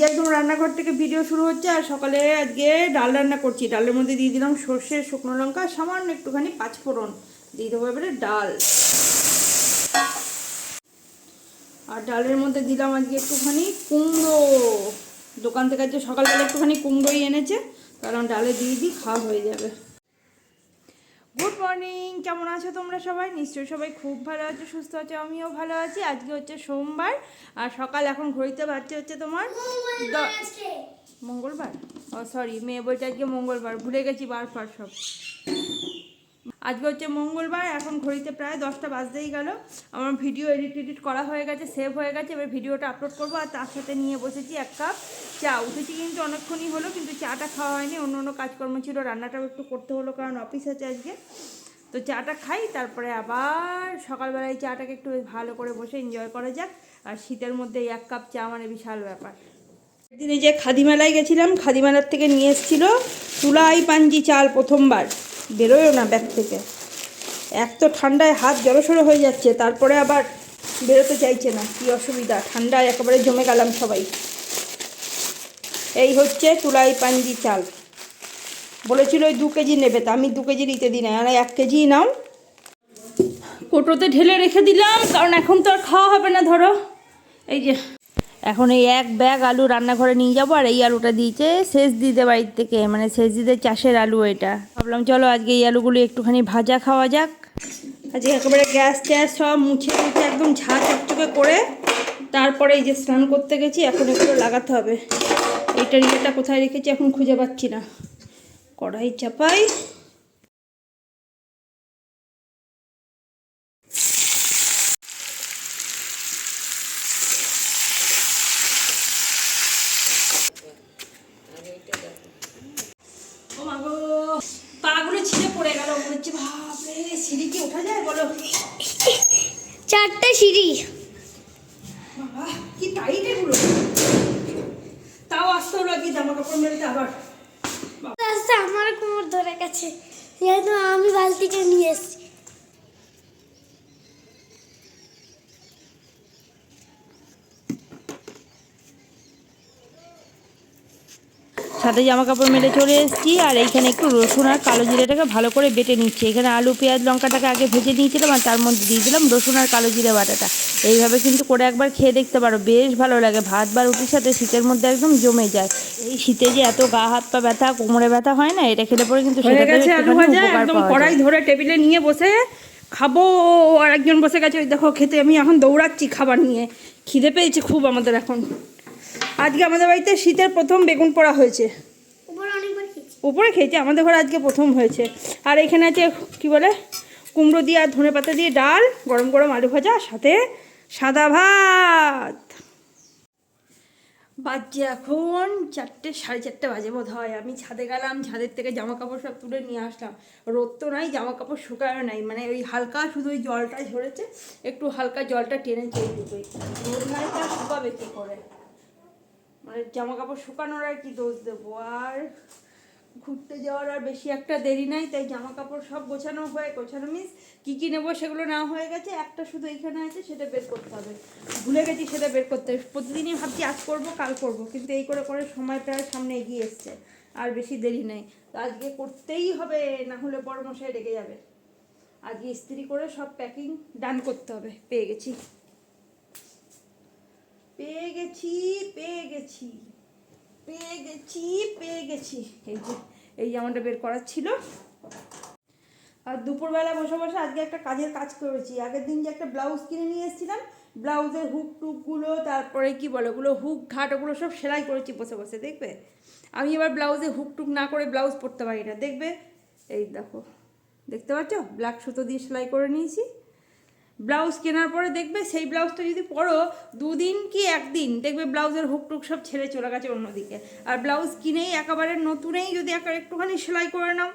আজকে একদম রান্নাঘর থেকে ভিডিও শুরু হচ্ছে আর সকালে আজকে ডাল রান্না করছি। ডালের মধ্যে দিয়ে দিলাম সর্ষে, শুকনো লঙ্কা, সামান্য একটুখানি পাঁচফোড়ন। দিয়ে দেবো এবারে ডাল। আর ডালের মধ্যে দিলাম আজকে একটুখানি কুমড়ো। দোকান থেকে আজকে সকালবেলা একটুখানি কুমড়োই এনেছে, কারণ ডালে দিয়ে দিই, খাওয়া হয়ে যাবে। গুড মর্নিং কেমন আছো তোমরা সবাই? নিশ্চয়ই সবাই খুব ভালো আছো সুস্থ আছো আমিও ভালো আছি। আজকে হচ্ছে সোমবার আর সকাল এখন ঘড়িতে বাড়ছে হচ্ছে তোমার মঙ্গলবার ও সরি মেয়ে বলছে আজকে মঙ্গলবার ভুলে গেছি বার ফার সব। আজকে হচ্ছে মঙ্গলবার, এখন ঘড়িতে প্রায় দশটা বাজতেই গেল। আমার ভিডিও এডিট এডিট করা হয়ে গেছে সেভ হয়ে গেছে, এবার ভিডিওটা আপলোড করব, আর তার সাথে নিয়ে বসেছি এক কাপ চা। উঠেছি কিন্তু অনেকক্ষণই হলো, কিন্তু চাটা খাওয়া হয়নি, অন্য অন্য কাজকর্ম ছিল, রান্নাটাও একটু করতে হলো, কারণ অফিস আছে আজকে। তো চাটা খাই, তারপরে আবার সকালবেলায় চাটাকে একটু ভালো করে বসে এনজয় করা যাক, আর শীতের মধ্যে এক কাপ চা মানে বিশাল ব্যাপার। দিনে যে খাদিমেলায় গেছিলাম, খাদিমেলার থেকে নিয়ে এসেছিল তুলাই পাঞ্জি চাল প্রথমবার। বেরোয়ও না ব্যাগ থেকে। এক তো ঠান্ডায় হাত জড়সড়ো হয়ে যাচ্ছে, তারপরে আবার বেরোতে চাইছে না। কি অসুবিধা, ঠান্ডায় একেবারে জমে গেলাম সবাই। এই হচ্ছে তুলাই পাঞ্জি চাল। বলেছিল ওই দু কেজি নেবে, তা আমি দু কেজি নিতে দিই না আর এক কেজি নাও। কোটোতে ঢেলে রেখে দিলাম, কারণ এখন তো আর খাওয়া হবে না, ধরো। এই যে এখন এই এক ব্যাগ আলু রান্নাঘরে নিয়ে যাব, আর এই আলুটা দিয়েছে শেষ দিতে বাড়ির থেকে মানে শেষ দিতে চাষের আলু এটা। ভাবলাম চলো আজকে এই আলুগুলো একটুখানি ভাজা খাওয়া যাক। আজকে একেবারে গ্যাস ট্যাস সব মুছে মুছে একদম ঝা চকচকে করে তারপরে এই যে স্নান করতে গেছি, এখন একটু লাগাতে হবে। এইটার ইয়েটা কোথায় রেখেছি এখন খুঁজে পাচ্ছি না। কড়াই চাপাই ও মা গো পাগুলো ছিঁড়ে পড়ে গেল মনে হচ্ছে বাপরে সিঁড়ি কি ওঠা চারটা চারটে সিঁড়ি। বাবা কি টাইট এগুলো তাও আসতে হলো কি জামা কাপড় মেলতে আবার? আস্তে আমার কোমর ধরে গেছে। যেহেতু আমি বালতিটা নিয়ে এসেছি। সাথে জামা কাপড় মেলে চলে এসেছি আর এইখানে একটু রসুন আর কালো জিরেটাকে ভালো করে বেটে নিচ্ছি। এখানে আলু পেঁয়াজ লঙ্কাটাকে আগে ভেজে নিয়েছিলাম আর তার মধ্যে দিয়ে দিলাম রসুন আর কালো জিরে বাটাটা। এইভাবে কিন্তু করে একবার খেয়ে দেখতে পারো বেশ ভালো লাগে। ভাত বা রুটির সাথে শীতের মধ্যে একদম জমে যায়। এই শীতে যে এত গা হাত পা ব্যথা কোমরে ব্যথা হয় না এটা খেলে পরে কিন্তু কড়াই ধরে টেবিলে নিয়ে বসে খাব আর একজন বসে গেছে ওই দেখো খেতে আমি এখন দৌড়াচ্ছি খাবার নিয়ে। খিদে পেয়েছে খুব আমাদের এখন। আজকে আমাদের বাড়িতে শীতের প্রথম বেগুন পোড়া হয়েছে। উপরে খেয়েছি। আমাদের ঘরে আজকে প্রথম হয়েছে। আর এখানে আছে কি বলে কুমড়ো দিয়ে আর ধনে পাতা দিয়ে ডাল গরম গরম আলু ভাজা সাথে সাদা ভাত। বাজছে এখন চারটে সাড়ে চারটে বাজে বোধ হয় আমি ছাদে গেলাম ছাদের থেকে জামা কাপড় সব তুলে নিয়ে আসলাম। রোদ তো নাই জামা কাপড় শুকায়ও নাই। মানে ওই হালকা শুধু ওই জলটা ঝরেছে একটু হালকা জলটা টেনেছে এইটুকুই রোদ নাই তা শুকাবে কী করে? মানে জামা কাপড় শুকানোর আর কি দোষ দেবো। আর ঘুরতে যাওয়ার আর বেশি একটা দেরি নাই, তাই জামা কাপড় সব গোছানো হয়ে, গোছানো মিস কী কী নেব সেগুলো না হয়ে গেছে। একটা শুধু এইখানে আছে, সেটা বের করতে হবে। ভুলে গেছি সেটা বের করতে হবে। প্রতিদিনই ভাবছি আজ করব, কাল করব, কিন্তু এই করে করে সময় প্রায় সামনে এগিয়ে এসছে। আর বেশি দেরি নেই। তো আজকে করতেই হবে, না হলে বড় মশাই রেগে যাবে। আজকে ইস্ত্রি করে সব প্যাকিং ডান করতে হবে। পেয়ে গেছি। পেয়ে গেছি পেয়ে গেছি পেয়ে গেছি পেয়ে গেছি। এই যে, এই জামাটা বের করার ছিল। আর দুপুরবেলা বসে বসে আজকে একটা কাজের কাজ করেছি। আগের দিন যে একটা ব্লাউজ কিনে নিয়ে এসেছিলাম, ব্লাউজের হুক টুকগুলো তারপরে কি বলে, ওগুলো হুক, ঘাট, ওগুলো সব সেলাই করেছি বসে বসে, দেখবে? আমি এবার ব্লাউজে হুক টুক না করে ব্লাউজ পরতে পারি না, দেখবে? এই দেখো, দেখতে পাচ্ছ? ব্ল্যাক সুতো দিয়ে সেলাই করে নিয়েছি। ব্লাউজ কেনার পরে দেখবে সেই ব্লাউজটা যদি পরো, দুদিন কি একদিন দেখবে ব্লাউজের হুক টুক সব ছেড়ে চলে গেছে অন্যদিকে। আর ব্লাউজ কিনেই একেবারে নতুনেই যদি একবার একটুখানি সেলাই করে নাও,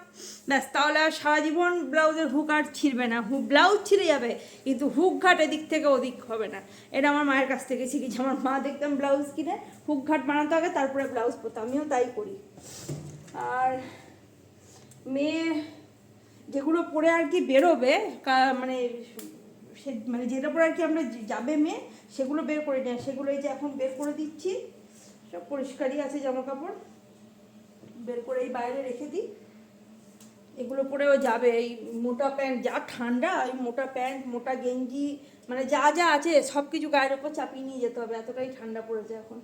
ব্যাস, তাহলে আর সারা জীবন ব্লাউজের হুক আর ছিঁড়বে না। হুক ব্লাউজ ছিঁড়ে যাবে, কিন্তু হুক ঘাট এদিক থেকে ওদিক হবে না। এটা আমার মায়ের কাছ থেকে শিখেছি। আমার মা দেখতাম ব্লাউজ কিনে, হুক ঘাট বানাতে হবে তারপরে ব্লাউজ পরতাম আমিও তাই করি। আর মেয়ে যেগুলো পরে আর কি বেরোবে মানে সে মানে যেটা পরে আর কি আমরা যাবে মেয়ে সেগুলো বের করে নেয়। সেগুলো এই যে এখন বের করে দিচ্ছি, সব পরিষ্কারই আছে জামা কাপড় বের করে এই বাইরে রেখে দিই। এগুলো পরেও যাবে। এই মোটা প্যান্ট, যা ঠান্ডা, এই মোটা প্যান্ট, মোটা গেঞ্জি মানে যা যা আছে সব কিছু গায়ের ওপর চাপিয়ে নিয়ে যেতে হবে। এতটাই ঠান্ডা পড়েছে এখন।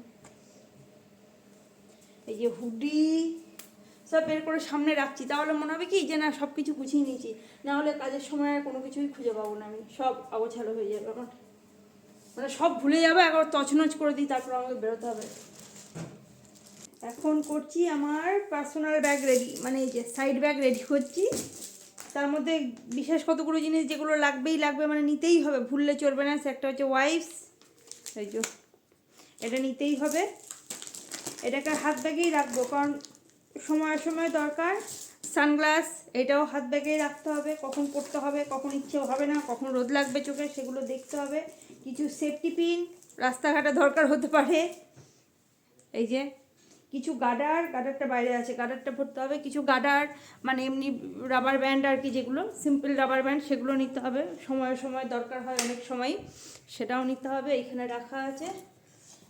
এই যে হুডি সব বের করে সামনে রাখছি। তাহলে মনে হবে কি যে, না সব কিছু গুছিয়ে নিয়েছি। না হলে কাজের সময় আর কোনো কিছুই খুঁজে পাবো না আমি। সব অগোছালো হয়ে যাবে আমার মানে সব ভুলে যাবে, একবার তছনছ করে দিই, তারপর আমাকে বেরোতে হবে। এখন করছি আমার পার্সোনাল ব্যাগ রেডি মানে এই যে সাইড ব্যাগ রেডি করছি। তার মধ্যে বিশেষ কতগুলো জিনিস যেগুলো লাগবেই লাগবে মানে নিতেই হবে। ভুললে চলবে না, একটা হচ্ছে ওয়াইফস এই যে, এটা নিতেই হবে। এটাকে হাত ব্যাগেই রাখব, কারণ সময় সময় দরকার। সানগ্লাস, এটাও হাত ব্যাগেই রাখতে হবে। কখন পড়তে হবে, কখন ইচ্ছে হবে না, কখন রোদ লাগবে চোখে, সেগুলো দেখতে হবে। কিছু সেফটি পিন রাস্তাঘাটে দরকার হতে পারে। এই যে, কিছু গার্ডার গাডারটা বাইরে আছে গার্ডারটা ভরতে হবে। কিছু গার্ডার মানে এমনি রাবার ব্যান্ড আর কি যেগুলো সিম্পল রাবার ব্যান্ড সেগুলো নিতে হবে। সময় সময় দরকার হয় অনেক সময়, সেটাও নিতে হবে। এখানে রাখা আছে।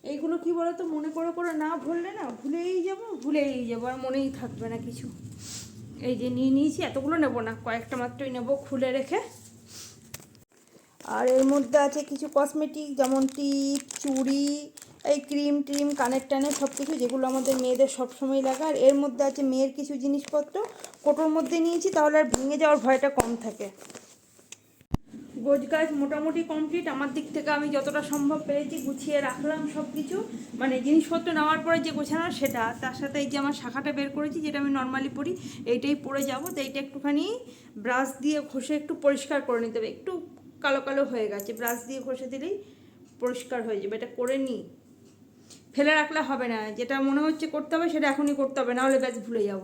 এইগুলো কি বলতো, মনে করে করে না ভুললে না ভুলেই যাব ভুলেই যাব, আর মনেই থাকবে না কিছু। এই যে নিয়ে নিয়েছি, এতগুলো নেব না, কয়েকটা মাত্রই নেব খুলে রেখে। আর এর মধ্যে আছে কিছু কসমেটিক যেমন টিপ চুড়ি, এই ক্রিম ট্রিম কানের টানে সব কিছু যেগুলো আমাদের মেয়েদের সবসময় লাগে। আর এর মধ্যে আছে মেয়ের কিছু জিনিসপত্র, কোটোর মধ্যে নিয়েছি, তাহলে আর ভেঙে যাওয়ার ভয়টা কম থাকে। গোজ গাছ মোটামুটি কমপ্লিট আমার দিক থেকে আমি যতটা সম্ভব পেরেছি গুছিয়ে রাখলাম সব কিছু মানে জিনিসপত্র নেওয়ার পরে যে গোছানো সেটা। তার সাথে এই যে আমার শাখাটা বের করেছি, যেটা আমি নর্মালি পরি, এইটাই পরে যাব। তো এইটা একটুখানি ব্রাশ দিয়ে ঘষে একটু পরিষ্কার করে নিতে হবে। একটু কালো কালো হয়ে গেছে। ব্রাশ দিয়ে ঘষে দিলেই পরিষ্কার হয়ে যাবে। এটা করে নিই ফেলে রাখলে হবে না। যেটা মনে হচ্ছে করতে হবে, সেটা এখনই করতে হবে। নাহলে ব্যাস ভুলে যাব।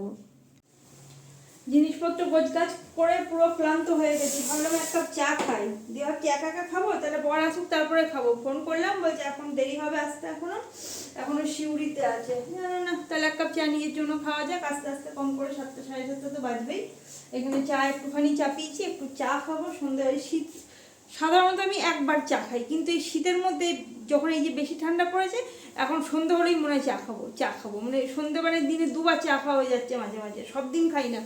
জিনিসপত্র গোছগাছ করে পুরো ক্লান্ত হয়ে গেছি। ভাবলাম এক কাপ চা খাই। দিয়ে কি একা একা খাব? তাহলে বর আসুক, তারপরে খাব। ফোন করলাম, বলছে এখন দেরি হবে আসতে এখনও। এখনও শিউরিতে আছে। না না না, তাহলে এক কাপ চা নিজের জন্য খাওয়া যাক। আস্তে আস্তে কম করে সাতটা সাড়ে সাতটা তো বাজবেই। এখানে চা একটুখানি চা চাপিয়েছি, একটু চা খাব। সন্ধ্যায় শীত সাধারণত আমি একবার চা খাই, কিন্তু এই শীতের মধ্যে যখন এই যে বেশি ঠান্ডা পড়েছে, এখন সন্ধ্যে হলেই মনে হয় চা খাব চা খাব। মানে সন্ধ্যেবেলার দিনে দুবার চা খাওয়া হয়ে যাচ্ছে মাঝে মাঝে সব দিন খাই না।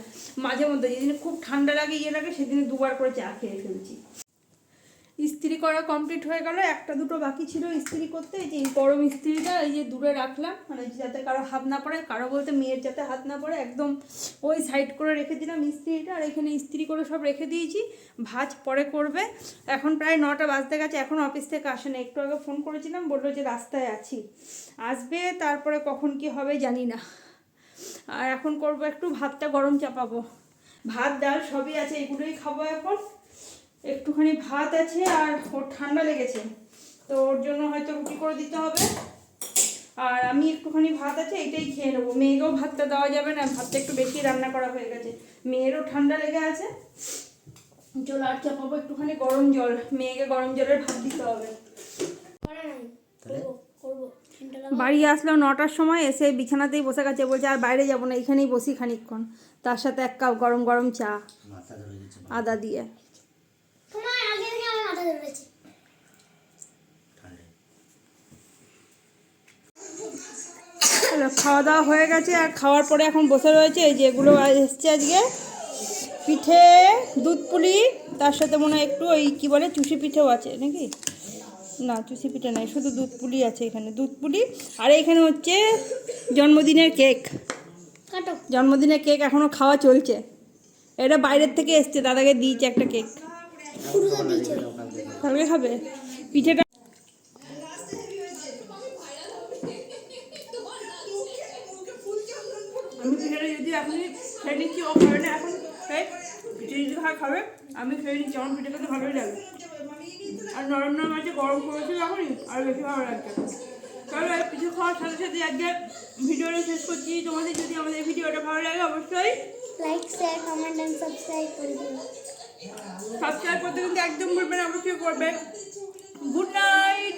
মাঝে মধ্যে যেদিন খুব ঠান্ডা লাগে ইয়ে লাগে, সেদিনে দুবার করে চা খেয়ে ফেলছি। ইস্ত্রি করা কমপ্লিট হয়ে গেল, একটা দুটো বাকি ছিল ইস্ত্রি করতে। এই যে এই গরম ইস্ত্রিটা এই যে দূরে রাখলাম মানে যাতে কারও হাত না পড়ে, কারও বলতে মেয়ের যাতে হাত না পড়ে, একদম ওই সাইড করে রেখে দিলাম ইস্ত্রিটা, আর এখানে ইস্ত্রি করে সব রেখে দিয়েছি। ভাজ পরে করবে। এখন প্রায় নটা বাজতে গেছে, এখন অফিস থেকে আসে না, একটু আগে ফোন করেছিলাম, বলল যে রাস্তায় আছি। আসবে, তারপরে কখন কি হবে জানি না। আর এখন করব একটু ভাতটা গরম চাপাবো। ভাত, ডাল সবই আছে, এগুলোই খাব এখন। একটুখানি ভাত আছে আর ওর ঠান্ডা লেগেছে। তো ওর জন্য হয়তো রুটি করে দিতে হবে। আর আমি একটুখানি ভাত আছে এটাই খেয়ে নেব। মেয়েকেও ভাতটা দেওয়া যাবে না ভাতটা একটু বেশি রান্না করা হয়ে গেছে। মেয়েরও ঠান্ডা লেগে আছে। জল আর চাপাবো একটুখানি গরম জল। মেয়েকে গরম জলের ভাত দিতে হবে। বাড়ি আসলো নটার সময় এসে বিছানাতেই বসে গেছে। বলছে আর বাইরে যাব না এখানেই বসি খানিকক্ষণ। তার সাথে এক কাপ গরম গরম চা আদা দিয়ে তোমার আগে থেকে আমার মাথা ধরেছে ঠান্ডায় হ্যালো খাওয়া দাওয়া হয়ে গেছে আর খাওয়ার পরে এখন বসে রয়েছে এই যে এগুলো এসছে আজকে। পিঠে দুধ পুলি তার সাথে মনে হয় একটু ওই কী বলে চুষি পিঠেও আছে নাকি? না চুষি পিঠে নাই শুধু দুধ পুলি আছে এখানে দুধ পুলি। আর এখানে হচ্ছে জন্মদিনের কেক। জন্মদিনের কেক এখনও খাওয়া চলছে। এটা বাইরের থেকে এসছে দাদাকে দিয়েছে একটা কেক। কালকে খাবে? পিঠেটা আমি পিঠেটা যদি এখনই খেয়ে নিচ্ছি ও খাবে না এখন? পিঠে যদি খা খাবে আমি খেয়ে নিচ্ছি আমার পিঠে খেতে ভালোই লাগে। আর নরম নরম আছে গরম করেছে যখনই আর বেশি ভালো লাগছে তাহলে পিঠে খাওয়ার সাথে সাথে আজকে ভিডিওটা শেষ করছি। তোমাদের যদি আমাদের ভিডিওটা ভালো লাগে অবশ্যই like share comment and subscribe করে দিও। সাবস্ক্রাইব করতে কিন্তু একদম ভুলবেন আমরা অবশ্যই করবেন গুড নাইট